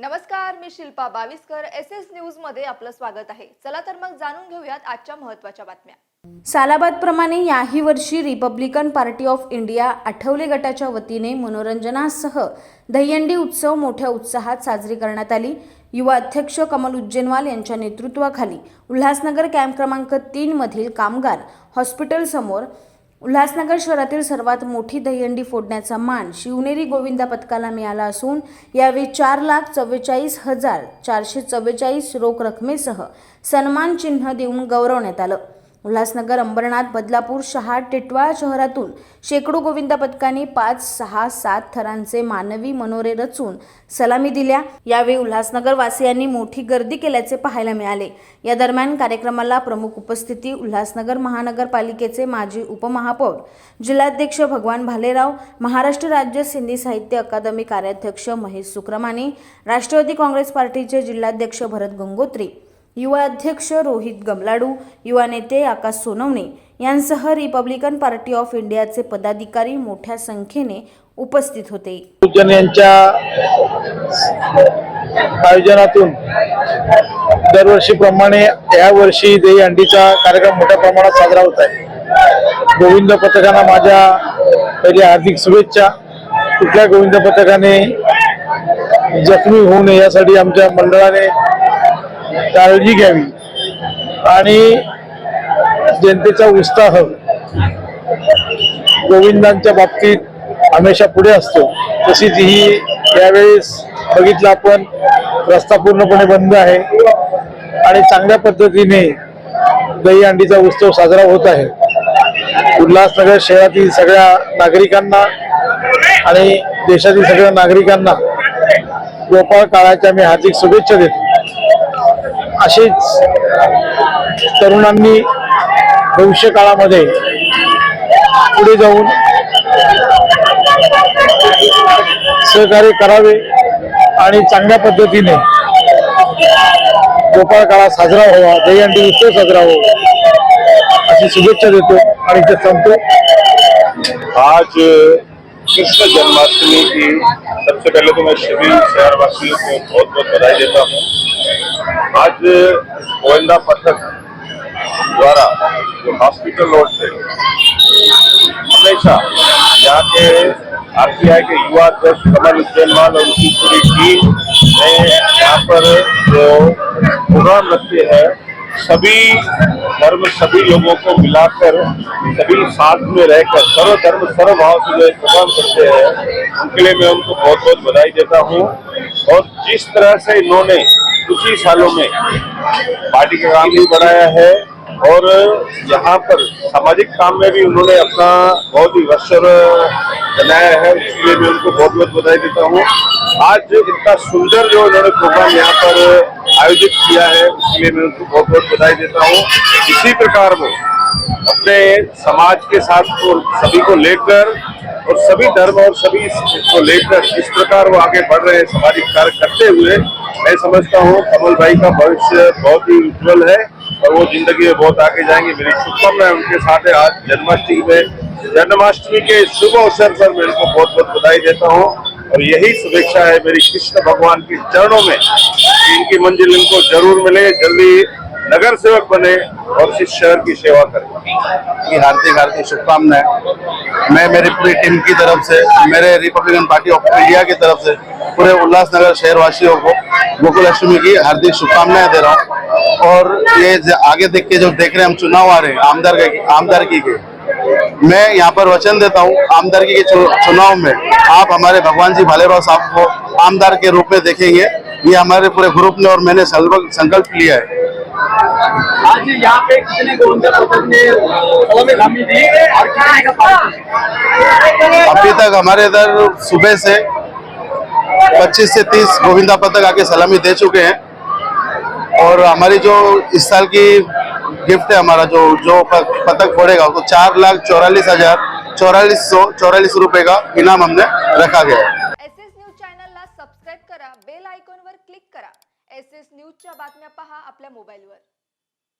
नमस्कार मी Shilpa Bawiskar S S न्यूजमध्ये आपलं स्वागत आहे. चला तर मग जाणून घेऊयात आजच्या महत्त्वाच्या बातम्या. सालाबादप्रमाणे याही वर्षी Republican Party of India Athawale गटाच्या वतीने मनोरंजनासह दहीहंडी उत्सव मोठ्या उत्साहात साजरी करण्यात आली. युवा अध्यक्ष कमल उज्जैनवाल यांच्या नेतृत्वाखाली उल्हासनगर कॅम्प क्रमांक तीन मधील कामगार हॉस्पिटल समोर उल्हासनगर शहरातील सर्वात मोठी दहीहंडी फोडण्याचा मान शिवनेरी गोविंदा पथकाला मिळाला असून यावेळी चार लाख चव्वेचाळीस हजार चारशे चव्वेचाळीस रोख रकमेसह सन्मान चिन्ह देऊन गौरवण्यात आलं. उल्हासनगर अंबरनाथ बदलापूर शहा टिटवाळा शहरातून शेकडो गोविंदा पथकांनी पाच सहा सात थरांचे मानवी मनोरे रचून सलामी दिल्या. यावेळी उल्हासनगर वासियांनी मोठी गर्दी केल्याचे पाहायला मिळाले. या दरम्यान कार्यक्रमाला प्रमुख उपस्थिती उल्हासनगर महानगरपालिकेचे माजी उपमहापौर जिल्हाध्यक्ष भगवान भालेराव महाराष्ट्र राज्य सिंधी साहित्य अकादमी कार्याध्यक्ष महेश सुक्रमाने राष्ट्रवादी काँग्रेस पार्टीचे जिल्हाध्यक्ष भरत गंगोत्री युवा अध्यक्ष रोहित गमलाडू युवा नेते आकाश सोनवणे यांसह रिपब्लिकन पार्टी ऑफ इंडियाचे पदाधिकारी मोठ्या संख्येने उपस्थित होते. यांच्या आयोजनातून दरवर्षीप्रमाणे या वर्षी दही अंडीचा कार्यक्रम मोठ्या प्रमाणात साजरा होत आहे. गोविंद पथकांना माझ्या पहिली हार्दिक शुभेच्छा. कुठल्या गोविंद पथकाने जखमी होऊ नये यासाठी आमच्या मंडळाने काळजी घ्यावी. आणि जनतेचा उत्साह गोविंदांच्या बाबतीत हमेशा पुढे असतो. तशीच ही यावेळेस बघितलं आपण रस्ता पूर्णपणे बंद आहे. आणि चांगल्या पद्धतीने दहीहंडीचा उत्सव साजरा होत आहे. उल्हासनगर शहरातील सगळ्या नागरिकांना आणि देशातील सगळ्या नागरिकांना गोपाळ काळाच्या मी हार्दिक शुभेच्छा देतो. असेच तरुणांनी भविष्य काळामध्ये पुढे जाऊन सहकार्य करावे आणि चांगल्या पद्धतीने गोपाळ काळा साजरा व्हावा दहीहंडी उत्सव साजरा व्हावा अशी शुभेच्छा देतो आणि ते सांगतो आज कृष्ण जन्माष्टमी की सबसे पहले तो मैं सभी शहरवासियों को बहुत बहुत बधाई देता हूँ। आज गोविंदा पथक द्वारा जो हॉस्पिटल रोड से हमेशा यहाँ के आरसीआई के युवा अध्यक्ष कमल उज्जैनवाल और उनकी पूरी टीम ने यहाँ पर जो प्रोग्राम रखते हैं सभी धर्म सभी लोगों को मिलाकर, सभी साथ में रहकर, सर्व धर्म, सर्व भाव से जो प्रोग्राम करते हैं। उनके लिए मैं उनको बहुत बहुत बधाई देता हूँ। और जिस तरह से इन्होंने कुछ ही सालों में पार्टी का काम भी बढ़ाया है और यहाँ पर सामाजिक काम में भी उन्होंने अपना बहुत ही वर्षर बनाया है इसलिए मैं उनको बहुत बहुत बधाई देता हूँ। आज इतना सुंदर जो इन्होंने प्रोग्राम यहाँ पर आयोजित किया है उसके लिए मैं उनको बहुत बहुत बधाई देता हूँ। इसी प्रकार वो अपने समाज के साथ को, सभी को लेकर और सभी धर्म और सभी को लेकर इस प्रकार वो आगे बढ़ रहे हैं, सामाजिक कार्य करते हुए। मैं समझता हूँ, कमल भाई का भविष्य बहुत ही उज्जवल है और वो ज़िंदगी में बहुत आगे जाएँगे। मेरी शुभकामनाएँ उनके साथ है। आज जन्माष्टमी में, जन्माष्टमी के शुभ अवसर पर मैं उनको बहुत बहुत बधाई देता हूँ। और यही शुभेच्छा है मेरी कृष्ण भगवान के चरणों में इनकी मंजिल इनको ज़रूर मिले, जल्दी नगर सेवक बने और इस शहर की सेवा करें। की हार्दिक हार्दिक शुभकामनाएँ। मैं, मेरी पूरी टीम की तरफ़ से, मेरे रिपब्लिकन पार्टी ऑफ़ इंडिया की तरफ़ से, पूरे उल्लासनगर शहर वासियों को गोकुल अष्टमी की हार्दिक शुभकामनाएँ दे रहा हूँ। और ये आगे देख के जो देख रहे हैं, हम चुनाव आ रहे हैं, आमदार के आमदारकी के। मैं यहाँ पर वचन देता हूँ आमदारकी के चुनाव में आप हमारे भगवान जी भालेराव साहब को आमदार के रूप में देखेंगे। ये हमारे पूरे ग्रुप ने और मैंने संकल्प लिया है। आज यहाँ पे कितने गोविंदा ने दी और कितने का अभी तक हमारे इधर सुबह से 25 से 30 गोविंदा पतक आके सलामी दे चुके हैं। और हमारी जो इस साल की गिफ्ट है हमारा जो जो पतंग फोड़ेगा उसको चार लाख चौरालीस हजार चौरालीस सौ चौरालीस रुपए का इनाम हमने रखा गया है। एस एस न्यूज चॅनलला सबस्क्राईब करा बेल आयकॉनवर क्लिक करा। एस एस न्यूजच्या बातम्या पहा आपल्या मोबाईलवर.